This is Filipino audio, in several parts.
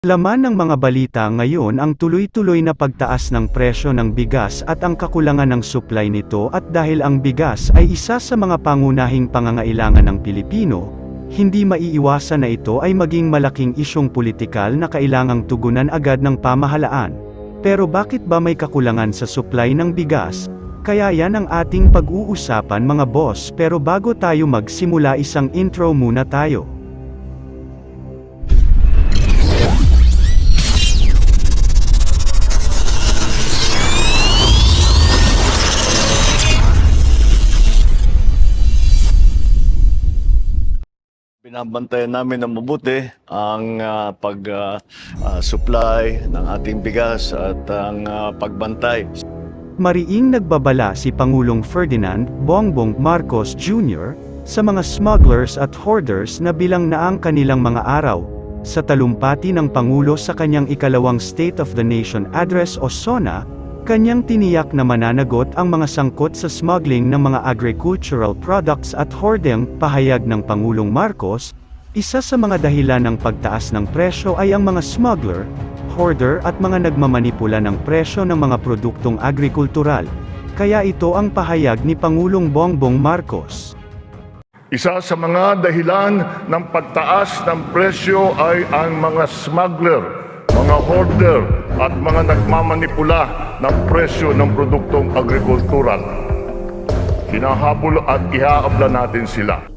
Laman ng mga balita ngayon ang tuloy-tuloy na pagtaas ng presyo ng bigas at ang kakulangan ng supply nito at dahil ang bigas ay isa sa mga pangunahing pangangailangan ng Pilipino, hindi maiiwasan na ito ay maging malaking isyong politikal na kailangang tugunan agad ng pamahalaan. Pero bakit ba may kakulangan sa supply ng bigas? Kaya yan ang ating pag-uusapan mga boss pero bago tayo magsimula isang intro muna tayo. Binabantayan namin ng mabuti ang pag-supply ng ating bigas at ang ah, pagbantay. Mariing nagbabala si Pangulong Ferdinand Bongbong Marcos Jr. sa mga smugglers at hoarders na bilang na ang kanilang mga araw. Sa talumpati ng Pangulo sa kanyang ikalawang State of the Nation Address o SONA, kanyang tiniyak na mananagot ang mga sangkot sa smuggling ng mga agricultural products at hoarding, pahayag ng Pangulong Marcos, isa sa mga dahilan ng pagtaas ng presyo ay ang mga smuggler, hoarder at mga nagmamanipula ng presyo ng mga produktong agrikultural. Kaya ito ang pahayag ni Pangulong Bongbong Marcos. Isa sa mga dahilan ng pagtaas ng presyo ay ang mga smuggler, mga hoarder at mga nagmamanipula ng presyo ng produktong agrikultural. Hinahabol at ihaabla natin sila.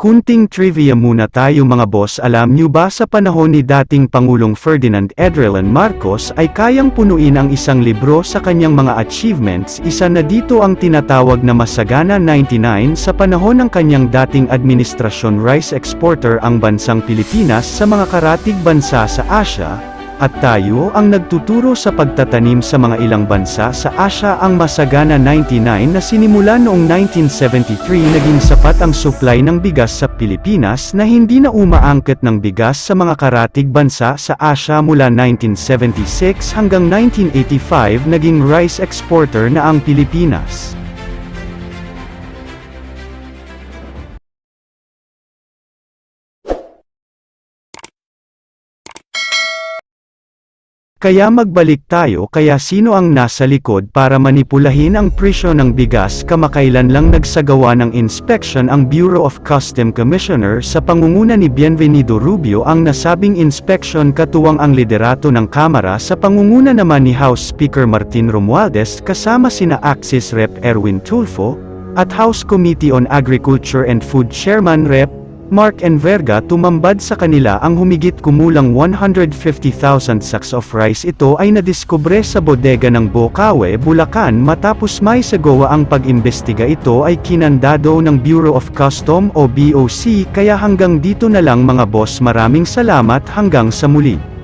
Kunting trivia muna tayo mga boss. Alam nyo ba sa panahon ni dating Pangulong Ferdinand Edrelan Marcos ay kayang punuin ang isang libro sa kanyang mga achievements isa na dito ang tinatawag na Masagana 99 sa panahon ng kanyang dating administrasyon. Rice exporter ang bansang Pilipinas sa mga karatig bansa sa Asia, at tayo ang nagtuturo sa pagtatanim sa mga ilang bansa sa Asia ang Masagana 99 na sinimula noong 1973 naging sapat ang supply ng bigas sa Pilipinas na hindi na umaangkat ng bigas sa mga karatig bansa sa Asia mula 1976 hanggang 1985 naging rice exporter na ang Pilipinas. Kaya magbalik tayo kaya sino ang nasa likod para manipulahin ang presyo ng bigas kamakailan lang nagsagawa ng inspection ang Bureau of Custom Commissioner sa pangunguna ni Bienvenido Rubio ang nasabing inspection katuwang ang liderato ng Kamara sa pangunguna naman ni House Speaker Martin Romualdez kasama sina Axis Rep Erwin Tulfo, at House Committee on Agriculture and Food Chairman Rep. Mark Enverga tumambad sa kanila ang humigit kumulang 150,000 sacks of rice. Ito ay nadiskubre sa bodega ng Bocaue, Bulacan. Matapos may sagawa ang pag-imbestiga ito ay kinandado ng Bureau of Custom o BOC kaya hanggang dito na lang mga boss maraming salamat. Hanggang sa muli.